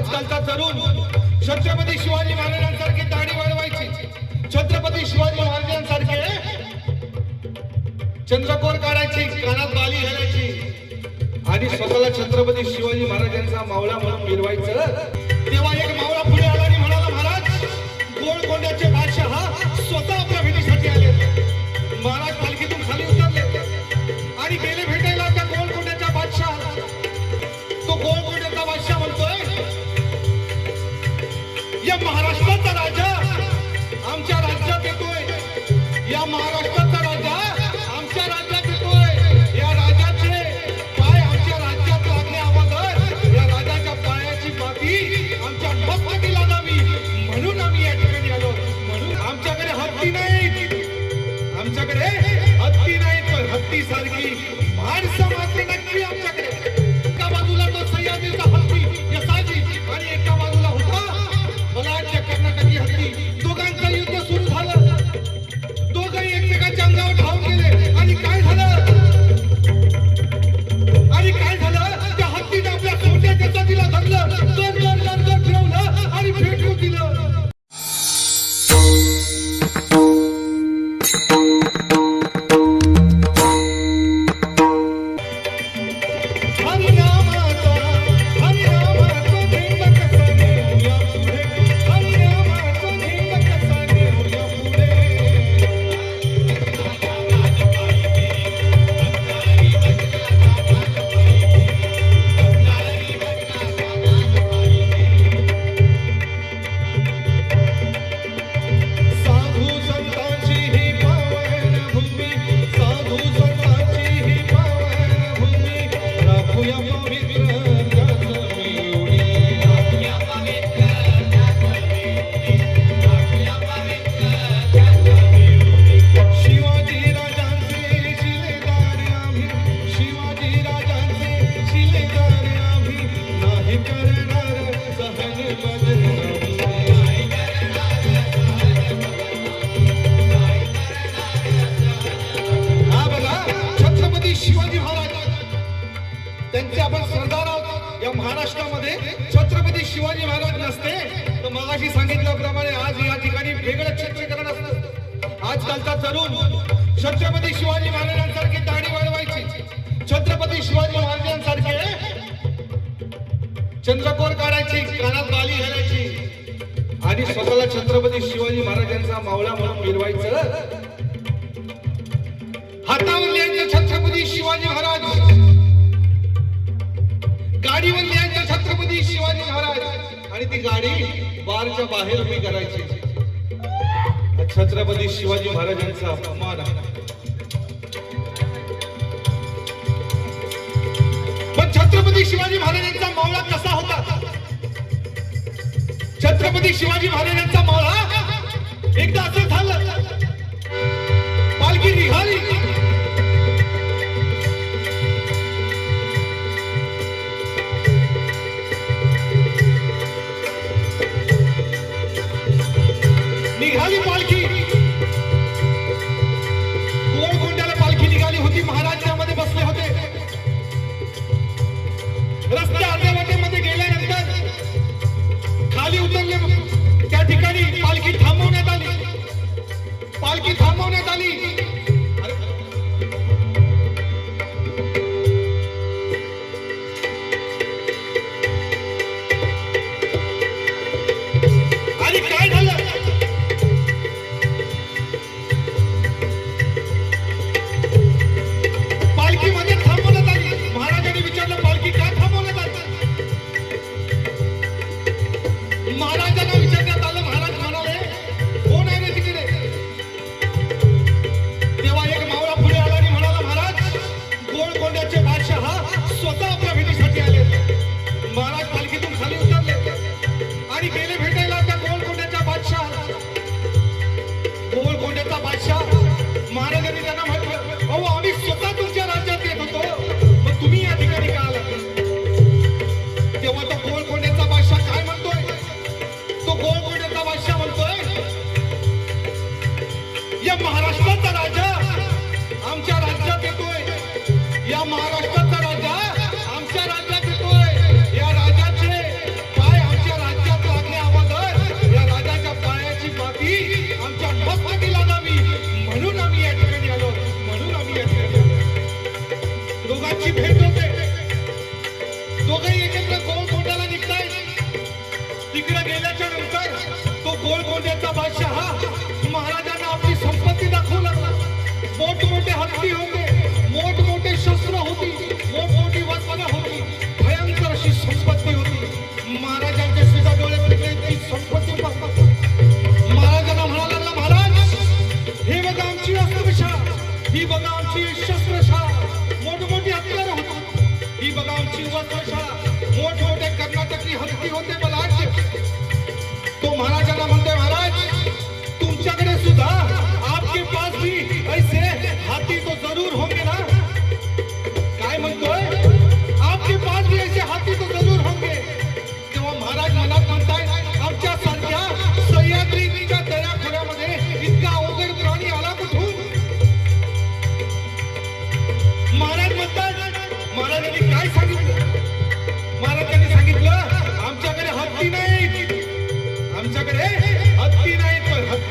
आजकालचा तरुण छत्रपती शिवाजी महाराजांसारखे दाढी वाढवायची. छत्रपती शिवाजी महाराजांसारखे चंद्रकोर काढायचे कानात बाली घालायची. आणि स्वतःला छत्रपती शिवाजी महाराजांचा मावळा म्हणून मिरवायचं. तेव्हा एक मावळा पुढे आला. हत्ती नाही आमच्याकडे हत्ती नाही पण हत्ती सारखी माणसं मात्र नक्की आमच्याकडे. मागाशी सांगितल्याप्रमाणे आज या ठिकाणी वेगळं क्षेत्रीकरण असतं आजकालचा तरुण छत्रपती शिवाजी महाराजांसारखे दाणी वाढवायची. छत्रपती शिवाजी महाराजांसारखे चंद्रकोर काढायची कानात बाली घालायची. आणि स्वतःला छत्रपती शिवाजी महाराजांचा मावळा म्हणून मिरवायचं हातावर लिहायचं छत्रपती द्वारच्या बाहेर उभी करायची. छत्रपती शिवाजी महाराजांचा अपमान पण छत्रपती शिवाजी महाराजांचा मावळा कसा होता? छत्रपती शिवाजी महाराजांचा मावळा एकदा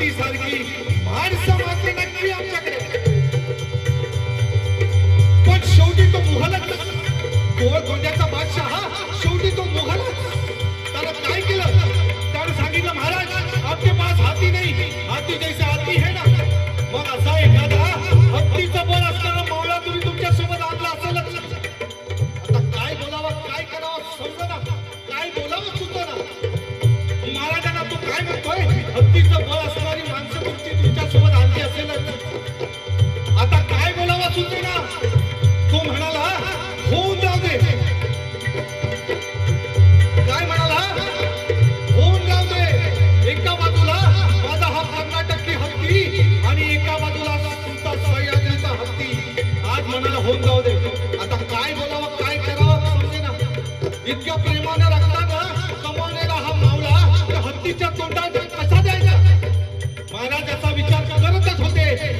हत्ती सारखी शेवटी तो मुघलच. गोळ गोंड्याचा बादशाह, शेवटी तो मुघलच. त्याला काय केलं? त्याने सांगितलं, महाराज, आपके पास हाती नाही. हाती जैसे हाती है ना. मग असा एखादा हत्तीचा बळ असताना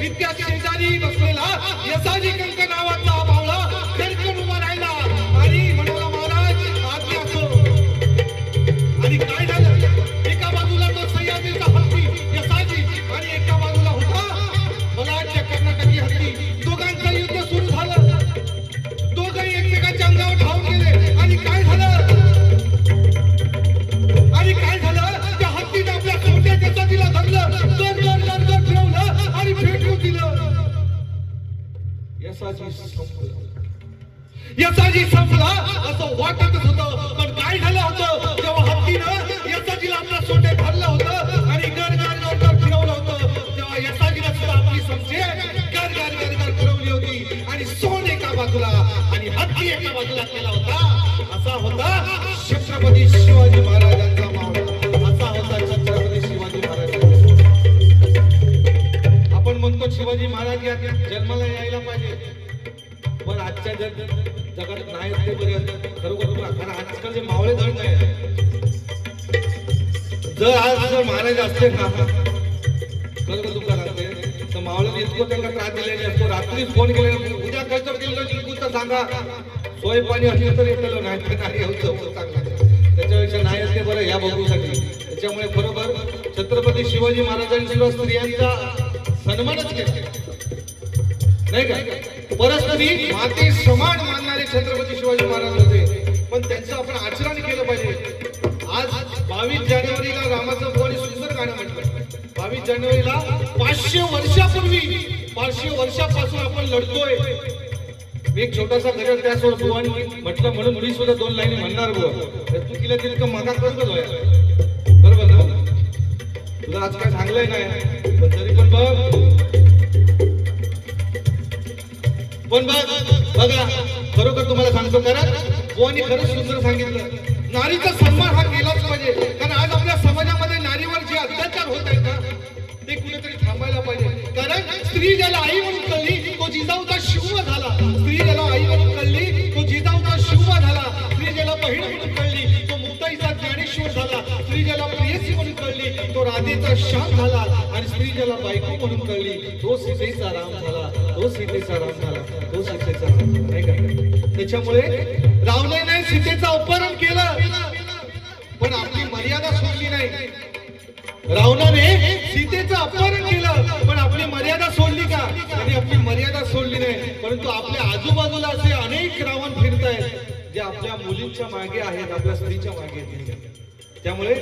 इतक्या शेजारी बसलेला यसाजी कंक नावाचा यसाजी संपला असं वाटतच होतं पण काय झालं होतं? तेव्हा हत्तीनं यशाजीला आपल्या सोटे भरलं होतं आणि गर गर गर गर फिरवलं होतं तेव्हा यसाजीला सुद्धा आपली समजे गर गर गर गर फिरवली होती आणि सोन एका बाजूला आणि हत्ती एका बाजूला केला होता. असा होता छत्रपती शिवाजी महाराजांचा शिवाजी महाराज या जन्माला यायला पाहिजे. पण आजच्या जग जगात नाही ते पर्यंत खरोखर कारण कारण आजकालचे मावळे धड आहे जर आज जर महाराज असते ना खरोखर तुमचा सांगते तर मावळ्यात इतकं त्यांना त्रास दिलेला असतो रात्री फोन केले उद्या कसं केलं जिंकूचं सांगा. सोय पाणी असलं तर येतलं नाही तर नाही येऊ चांगलं त्याच्यापेक्षा नाही असते बरं या बघूसाठी त्याच्यामुळे बरोबर छत्रपती शिवाजी महाराजांनी स्त्रियांचा सन्मानच केला. नाही का? परस्परी माते समान मानणारे छत्रपती शिवाजी महाराज होते. पण त्यांचं आपण आचरण केलं पाहिजे. आज बावीस जानेवारीला रामाचं बुवानी सुंदर गाणं म्हटलं. बावीस जानेवारीला पाचशे वर्षापूर्वी पाचशे वर्षापासून आपण लढतोय. मी एक छोटासा घडल त्यासोबत भुवानी म्हटलं म्हणून मुली सुद्धा दोन लाईनी म्हणणार गो तू तिला तितकं मागा कसं बरोबर ना? तुला आज काय सांगलंय नाही पण तरी पण बघ. पण बघ बघा खरोखर तुम्हाला सांगतो कारण कोणी खरंच सुंदर सांगितलं. नारीचा सन्मान हा केलाच पाहिजे कारण आज आपल्या समाजामध्ये नारीवर जे अत्याचार होत आहेत ना ते कुठेतरी थांबायला पाहिजे. कारण स्त्री ज्याला आई म्हणून तो शाप झाला आणि स्त्री ज्याला बायको म्हणून कळली तो सीतेचा राम झाला तो सीतेचा राम झाला तो सीतेचा राम झाला. नाही का? त्याच्यामुळे रावणे नाही सीतेचा अपहरण केलं. पण आपली मर्यादा सोडली नाही. रावणाने सीतेचं अपहरण केलं पण आपली मर्यादा सोडली का? आणि आपली मर्यादा सोडली नाही. परंतु आपल्या आजूबाजूला असे अनेक रावण फिरत आहेत जे आपल्या मुलींच्या मागे आहेत आपल्या स्त्रीच्या मागे त्यामुळे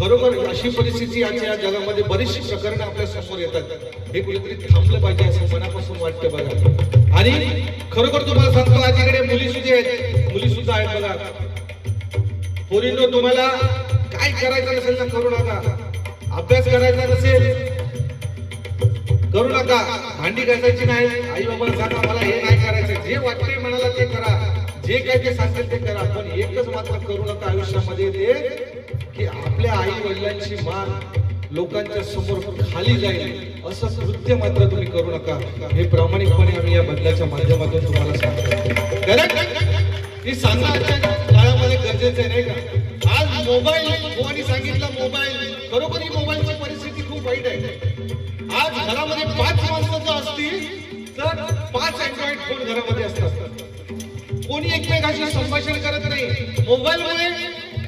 खरोखर अशी परिस्थिती आज या जगामध्ये बरीचशी प्रकरणं आपल्यासमोर येतात. हे कुठेतरी थांबलं पाहिजे असं मनापासून वाटतं बघा. आणि खरोखर तुम्हाला सांगतो आज इकडे मुली सुद्धा आहेत. मुली सुद्धा आहेत बघा. पोरींनो तुम्हाला काय करायचं नसेल ना करू नका. अभ्यास करायचा नसेल करू नका. भांडी घासायची नाही. आई बाबाला सांगा मला हे नाही करायचं जे वाटते मनाला ते करा. जे काय ते सांगतील ते करा. पण एकच मात्र करू नका आयुष्यामध्ये ते की आपल्या आई वडिलांची मान लोकांच्या समोर खाली जाईल असं कृत्य मात्र तुम्ही करू नका. हे प्रामाणिकपणे आम्ही या बदलाच्या माध्यमातून तुम्हाला सांगतो. करेक्ट ही आजच्या काळामध्ये गरजेचं आहे नाही का? आज मोबाईल कोणी सांगितलं मोबाईल. बरोबर ही मोबाईलची परिस्थिती खूप वाईट आहे. आज घरामध्ये पाच माणसं जर असतील तर पाच अँड्रॉइड फोन घरामध्ये असतात. कोणी एकमेकाशी संभाषण करत नाही. मोबाईलमुळे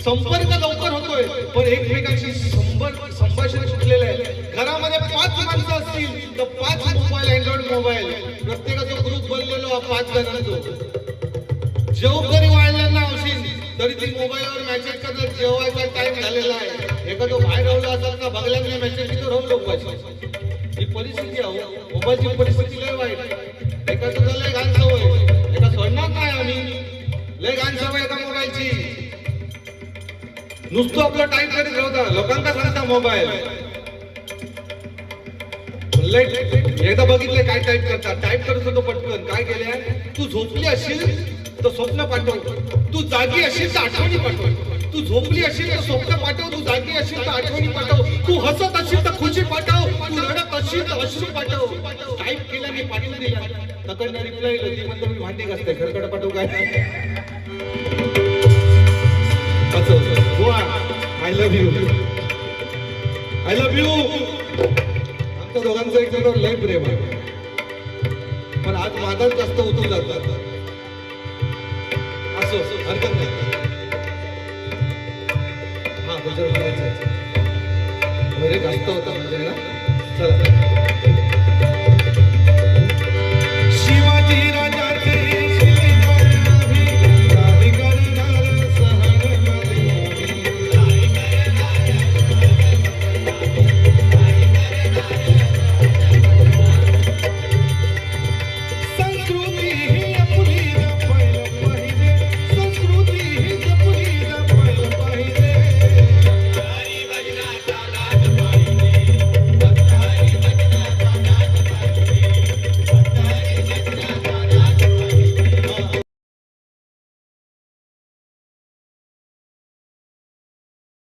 संपर्क लवकर होतोय. पण एकमेकांशी संपर्क संभाषण सुटलेलं आहे. घरामध्ये पाच माणसं असतील तर पाच मोबाईल अँड्रॉइड मोबाईल. प्रत्येकाचा ग्रुप बनलेलो पाच जणांचा. जेवकरी वाढल्यांना औषध तरी ती मोबाईलवर मेसेज करतात जेवायचा टाइम झालेला आहे. एखादं बाहेर राहिलं असेल का बघल्याने मेसेज तिथं राहू लोकांची ही परिस्थिती आहे हो. मोबाईलची परिस्थिती लय वाईट. एकाचं तर लय घाण सवय. एका सोडणार नाही आम्ही. लय घाण सवय नुसतं आपलं टाईप करीत राहता लोकांचा सांगता मोबाईल एकदा बघितले काय टाईप करता टाईप करत होतो पटकन काय केलंय? तू झोपली असेल तर स्वप्न पाठव. तू जागी असेल तर आठवणी पाठव. तू झोपली असेल तर स्वप्न पाठव. तू जागी असेल तर आठवणी पाठव. तू हसत असेल तर खुशी पाठव. तू रडत असेल तर अश्रू पाठव. टाईप केल्याने पाठवून दिला. तकडनं रिप्लाय ती म्हणतो मी भांडी घासते घरकडे पाठव काय? असं असं Goa I love you I love you आमच्या दोघांचं एकमेकांवर लय प्रेम आहे. पण आज माझाच जास्त उतरून जातात असो हरकत नाही. हा गुजर म्हणायचं जास्त होता म्हणजे ना? चला.